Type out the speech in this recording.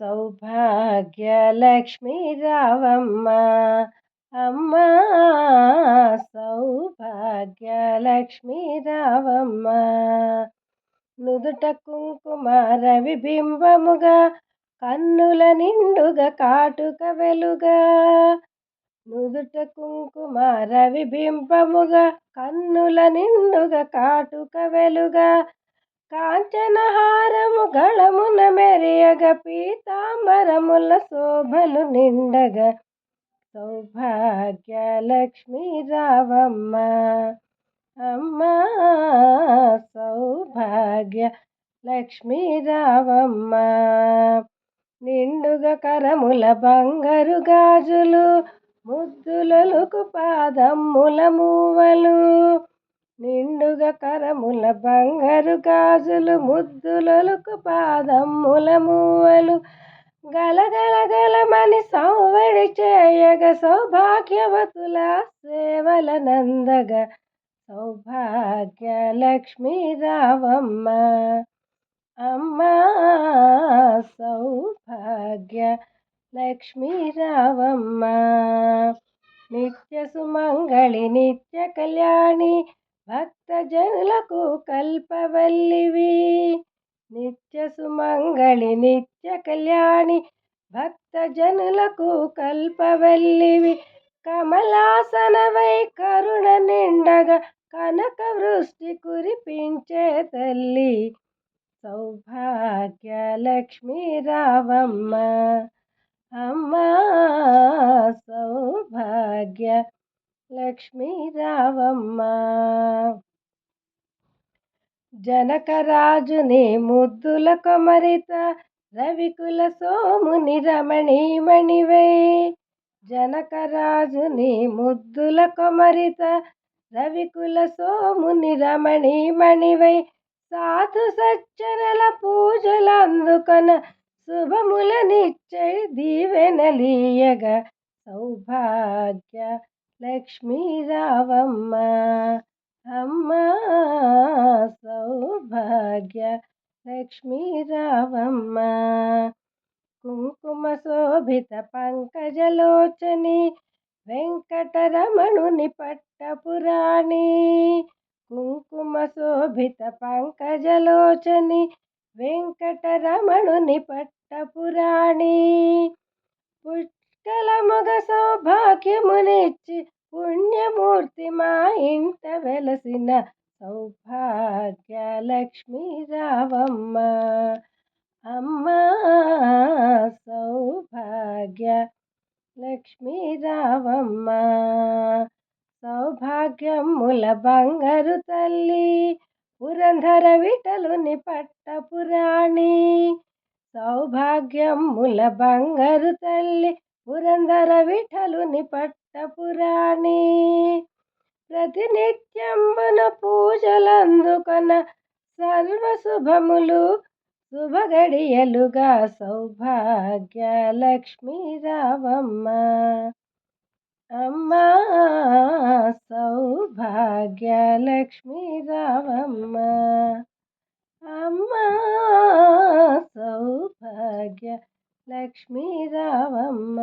సౌభాగ్యలక్ష్మి రావమ్మ అమ్మ సౌభాగ్యలక్ష్మి రావమ్మ నుదుట కుంకుమ రవిబింబముగా కన్నుల నిండుగా కాటుక వెలుగా. నుదుట కుంకుమ రవిబింబముగా కన్నుల నిండుగా కాటుక వెలుగా. కాంచనహార గళమున మెరియగ పీతాంబరముల శోభలు నిండగ. సౌభాగ్య లక్ష్మీ రావమ్మ. అమ్మ సౌభాగ్య లక్ష్మీ రావమ్మ. నిండుగ కరముల బంగారు గాజులు ముద్దులలకు పాదమ్ముల మూవలు. నిండుగా కరముల బంగారు గాజులు ముద్దులలకు పాదమ్ముల మూవలు. గలగలగలమని సౌవడి చేయగ సౌభాగ్యవతుల సేవల నందగ. సౌభాగ్య లక్ష్మీ రావమ్మ అమ్మ సౌభాగ్య లక్ష్మీ రావమ్మ. నిత్య సుమంగళి నిత్య కళ్యాణి భక్తజనులకు కల్పవల్లివి నిత్య సుమంగళి నిత్య కళ్యాణి. భక్తజనులకు కల్పవల్లివి కమలాసనవై కరుణ నిండగా కనక వృష్టి కురిపించే తల్లి. సౌభాగ్య లక్ష్మీ రావమ్మ అమ్మా. లక్ష్మీ రావమ్మ. జనకరాజుని ముద్దుల కొమరిత రవికుల సోముని రమణీమణివై. జనకరాజుని ముద్దుల కొమరిత రవికుల సోముని రమణీమణివై. సాధు సచ్చరల పూజలందుకన శుభముల శుభములనిచ్చే దీవెనలీయగ సౌభాగ్య లక్ష్మీ రావమ్మ అమ్మ సౌభాగ్య లక్ష్మీ రావమ్మ. కుంకుమ శోభిత పంకజలోచని వెంకటరమణుని పట్టపురాణి. కుంకుమ శోభిత పంకజలోచని వెంకటరమణుని పట్టపురాణి. పుష్కలముగ సౌభాగ్యమునిచ్చి పుణ్యమూర్తి మా ఇంట వెలసిన సౌభాగ్య లక్ష్మీ రావమ్మ. అమ్మ సౌభాగ్య లక్ష్మీ రావమ్మ. సౌభాగ్యముల బంగారు తల్లి పురంధర విటలుని పట్టపురాణి సౌభాగ్యముల బంగారు తల్లి పురంధర విఠలుని పట్టపురాణి. ప్రతినిత్యంబున పూజలందుకొన సర్వశుభములు శుభగడియలుగా సౌభాగ్య లక్ష్మీ రావమ్మ అమ్మా సౌభాగ్య లక్ష్మీ రావమ్మ అమ్మా సౌభాగ్య లక్ష్మీ రావమ్మ.